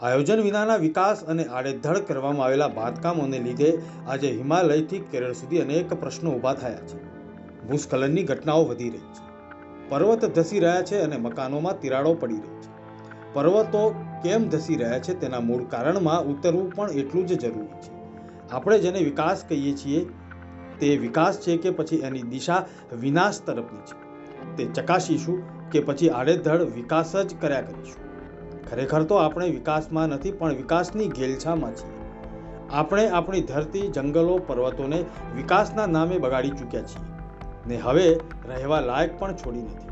આયોજન વિનાના વિકાસ અને આડેધડ કરવામાં આવેલા બાંધકામોને લીધે આજે હિમાલયથી કેરળ સુધી અનેક પ્રશ્નો ઊભા થયા છે. ભૂસ્ખલનની ઘટનાઓ વધી રહી છે. પર્વત ધસી રહ્યા છે અને મકાનોમાં તિરાડો પડી રહી છે. પર્વતો કેમ ધસી રહ્યા છે તેના મૂળ કારણમાં ઉતરવું પણ એટલું જ જરૂરી છે. આપણે જેને વિકાસ કહીએ છીએ, તે વિકાસ છે કે પછી એની દિશા વિનાશ તરફની છે. તે ચકાસીશું કે પછી આડેધડ વિકાસ જ કર્યા કરીશું. ખરેખર તો આપણે વિકાસમાં નથી, પણ વિકાસની ઘેલછામાં છીએ. આપણે આપણી ધરતી, જંગલો, પર્વતોને વિકાસના નામે બગાડી ચૂક્યા છીએ. ને હવે રહેવા લાયક પણ છોડી નથી.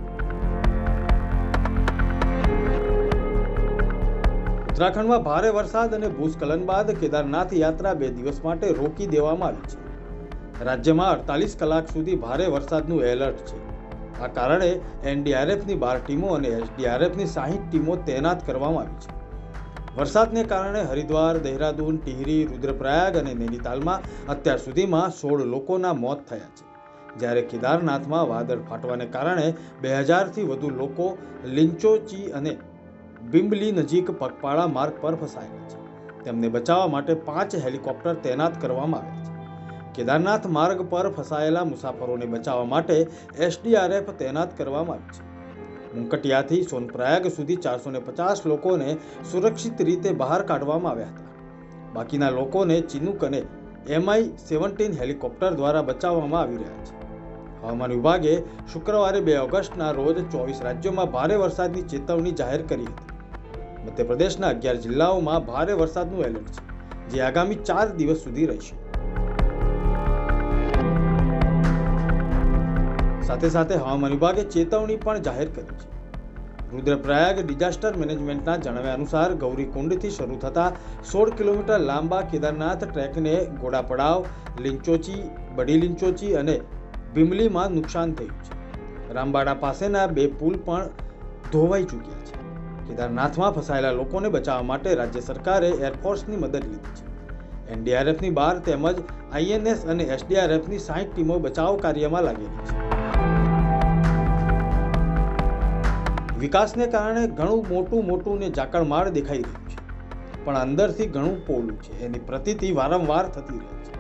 ઉત્તરાખંડમાં ભારે વરસાદ અને ભૂસ્ખલન બાદ કેદારનાથ યાત્રા બે દિવસ માટે રોકી દેવામાં આવી છે. રાજ્યમાં અડતાલીસ કલાક સુધી ભારે વરસાદનું એલર્ટ છે. આ કારણે એનડીઆરએફની બાર ટીમો અને એસડીઆરએફની સાહીઠ ટીમો તૈનાત કરવામાં આવી છે. વરસાદને કારણે હરિદ્વાર, દહેરાદૂન, ટિહરી, રુદ્રપ્રયાગ અને નૈનીતાલમાં અત્યાર સુધીમાં સોળ લોકોના મોત થયા છે. જ્યારે કેદારનાથમાં વાદળ ફાટવાને કારણે બે હજારથી વધુ લોકો લિંચોચી અને બિંબલી નજીક પગપાળા માર્ગ પર ફસાયેલા છે. તેમને બચાવવા માટે પાંચ હેલિકોપ્ટર તૈનાત કરવામાં આવ્યા છે. કેદારનાથ માર્ગ પર ફસાયેલા મુસાફરોને બચાવવા માટે એસડીઆરએફ તૈનાત કરવામાં આવી છે. મુંકટિયાથી સોનપ્રયાગ સુધી ચારસો ને પચાસ લોકોને સુરક્ષિત રીતે બહાર કાઢવામાં આવ્યા હતા. બાકીના લોકોને ચિનુક અને એમઆઈ સેવન્ટીન હેલિકોપ્ટર દ્વારા બચાવવામાં આવી રહ્યા છે. હવામાન વિભાગે શુક્રવારે બે ઓગસ્ટના રોજ ચોવીસ રાજ્યોમાં ભારે વરસાદની ચેતવણી જાહેર કરી હતી. મધ્યપ્રદેશના અગિયાર જિલ્લાઓમાં ભારે વરસાદનું એલર્ટ છે, જે આગામી ચાર દિવસ સુધી રહેશે. સાથે સાથે હવામાન વિભાગે ચેતવણી પણ જાહેર કરી છે. રુદ્રપ્રયાગ ડિઝાસ્ટર મેનેજમેન્ટના જણાવ્યા અનુસાર ગૌરીકુંડથી શરૂ થતા સોળ કિલોમીટર લાંબા કેદારનાથ ટ્રેકને ગોડાપડાવ લિંચોચી બડી લિંચોચી અને બિમલીમાં નુકસાન થયું છે. રામબાડા પાસેના બે પુલ પણ ધોવાઈ ચૂક્યા છે. કેદારનાથમાં ફસાયેલા લોકોને બચાવવા માટે રાજ્ય સરકારે એરફોર્સની મદદ લીધી છે. એનડીઆરએફની બાર તેમજ આઈએનએસ અને એસડીઆરએફની સાહીઠ ટીમો બચાવ કાર્યમાં લાગેલી છે. વિકાસને કારણે ઘણું મોટું મોટું ને ઝાકળમાળ દેખાઈ રહ્યું છે. પણ અંદરથી ઘણું પોલું છે એની પ્રતિતિ વારંવાર થતી રહે છે.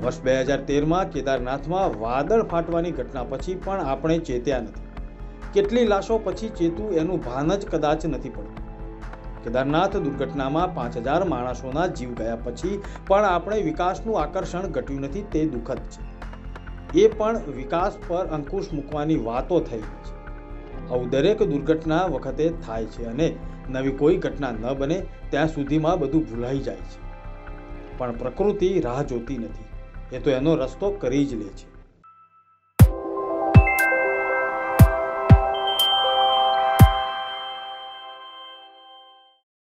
વર્ષ બે હજાર તેરમાં કેદારનાથમાં વાદળ ફાટવાની ઘટના પછી પણ આપણે ચેત્યા નથી. કેટલી લાશો પછી ચેતું એનું ભાન જ કદાચ નથી પડતું. કેદારનાથ દુર્ઘટનામાં પાંચ હજાર માણસોના જીવ ગયા પછી પણ આપણે વિકાસનું આકર્ષણ ઘટ્યું નથી તે દુઃખદ છે. એ પણ વિકાસ પર અંકુશ મૂકવાની વાતો થઈ છે. આવું દરેક દુર્ઘટના વખતે થાય છે અને નવી કોઈ ઘટના ન બને, ત્યાં સુધીમાં બધું ભૂલાઈ જાય છે. પણ પ્રકૃતિ રાહ જોતી નથી. એ તો એનો રસ્તો કરી જ લે છે.